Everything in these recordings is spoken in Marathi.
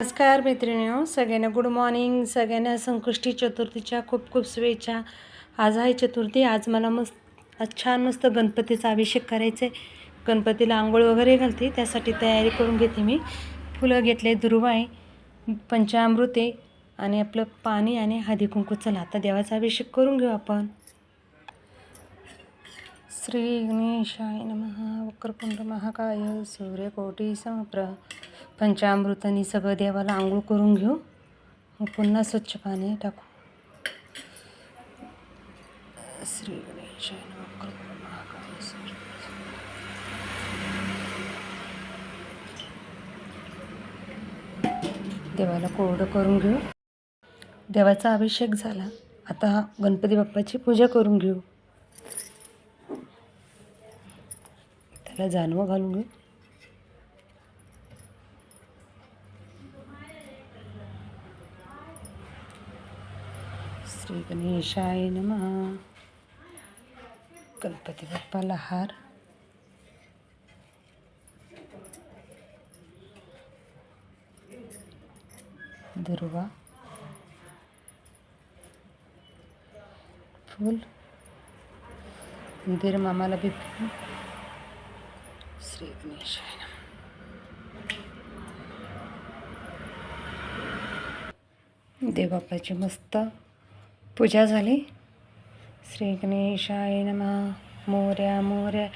नमस्कार मैत्रिणी सगळ्यांना गुड मॉर्निंग सगळ्यांना संकष्टी चतुर्थीच्या खूप खूप शुभेच्छा. आज आहे चतुर्थी आज मला मस्त छान मस्त गणपतीचा अभिषेक करायचा आहे गणपतीला आंघोळ वगैरे घालते त्यासाठी तयारी करून घेते मी. फुलं घेतले दुर्वा आहे पंचामृते आणि आपलं पाणी आणि हळदी कुंकू. चला आता देवाचा अभिषेक करून घेऊ आपण. श्री गणेशाय नम वक्रकुंड महाकाय सूर्यकोटी समप्र पंचामृतानी सगळं देवाला आंघोळ करून घेऊ. मग पुन्हा स्वच्छ पाणी टाकू. श्री गणेश देवाला कोरडं करून घेऊ. देवाचा अभिषेक झाला. आता गणपती बाप्पाची पूजा करून घेऊ. त्याला जानवं घालून घेऊ. श्री गणेशाय नमः। गणपती बाप्पाला हार दुर्वा। फूल। मंदिर मामाला बी फूल। श्री गणेशाय नमः। देवबापाची मस्त पूजा झाली? श्री गणेशाय नमः. मोर्या मोर्या.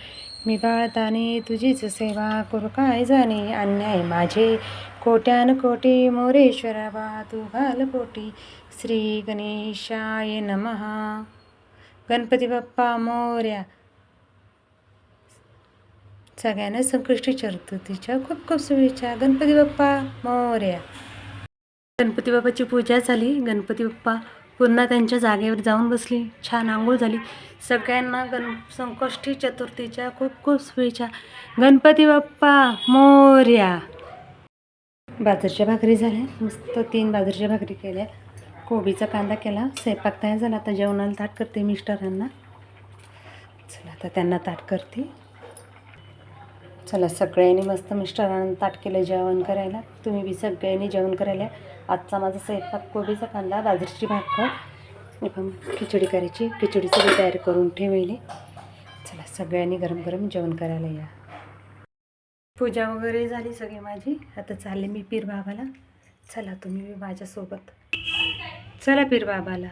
मी बाळताने तुझीच सेवा करू. काय जाणे? अन्याय माझे. कोट्यान कोटी मोरेश्वरा बा तू घाल कोटी श्री गणेशाय नमः. गणपती बाप्पा मोर्या. सगळ्यांना संकष्टी चतुर्थीच्या खूप खूप शुभेच्छा. गणपती बाप्पा मोर्या. गणपती बाप्पाची पूजा झाली. गणपती बाप्पा पुन्हा त्यांच्या जागेवर जाऊन बसली. छान आंघोळ झाली. सगळ्यांना गण संकष्टी चतुर्थीच्या खूप खूप शुभेच्छा. गणपती बाप्पा मोर्या. बाजरीच्या भाकरी झाल्या. मस्त तीन बाजरीच्या भाकरी केल्या. कोबीचा कांदा केला. स्वयंपाक तयार झाला. आता जेवणाला ताट करते मिस्टरांना. चला आता त्यांना ताट करते. चला सगळ्यांनी मस्त मिस्टरांना ताट केलं जेवण करायला. तुम्ही बी सगळ्यांनी जेवण करायला. आजचा माझा स्वयंपाक कोबीचा कांदा बाजरीची भाकर पण खिचडी करायची. खिचडी सगळी तयार करून ठेवली चला सगळ्यांनी गरम गरम जेवण करायला या. पूजा वगैरे झाली सगळी माझी. आता चालले मी पीर बाबाला चला तुम्ही माझ्यासोबत. चला पीर बाबाला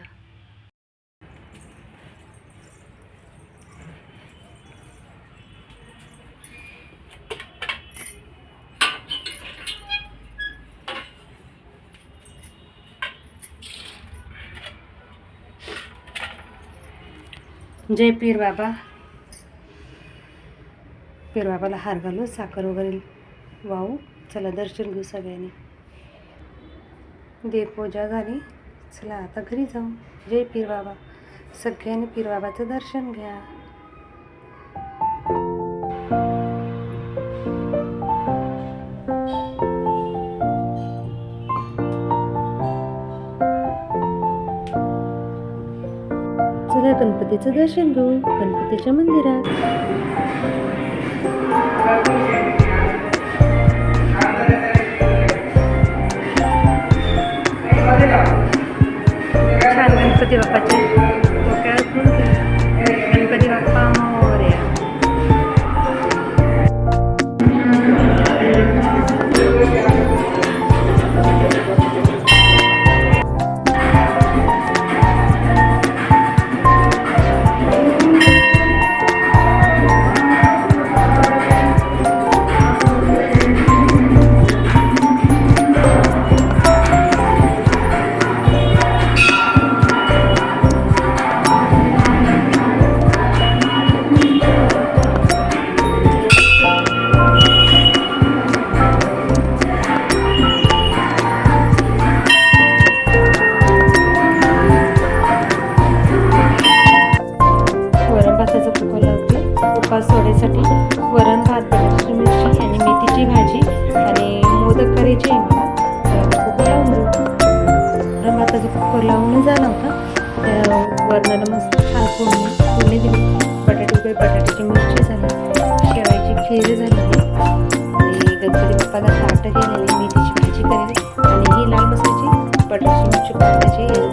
जय पीर बाबा. पीर बाबाला हार घालू साखर वगैरे वाहू. चला दर्शन घेऊ सगळ्यांनी. देवपूजा झाली. चला आता घरी जाऊ. जय पीर बाबा. सगळ्यांनी पीर बाबाचं दर्शन घ्या. चला गणपतीचं दर्शन घेऊ गणपतीच्या मंदिरात. छान गणपती बाप्पाची. सुकं लागते उपास सोड्यासाठी वरण भात बटाट्याची मिरची आणि मेथीची भाजी आणि मोदक करायचे आहे मला तर कुकर लावून तर झाला होता तर वरणाला मस्त छान फोडणी फोडणी दिली. बटाटे बटाट्याची मिरची झाली शेवायची खीर झाली. आणि गणपती बाप्पाला ताटं केलेली मेथीची भाजी करायची आणि ही लाल मसाची बटाट्याची मिरची भाजी.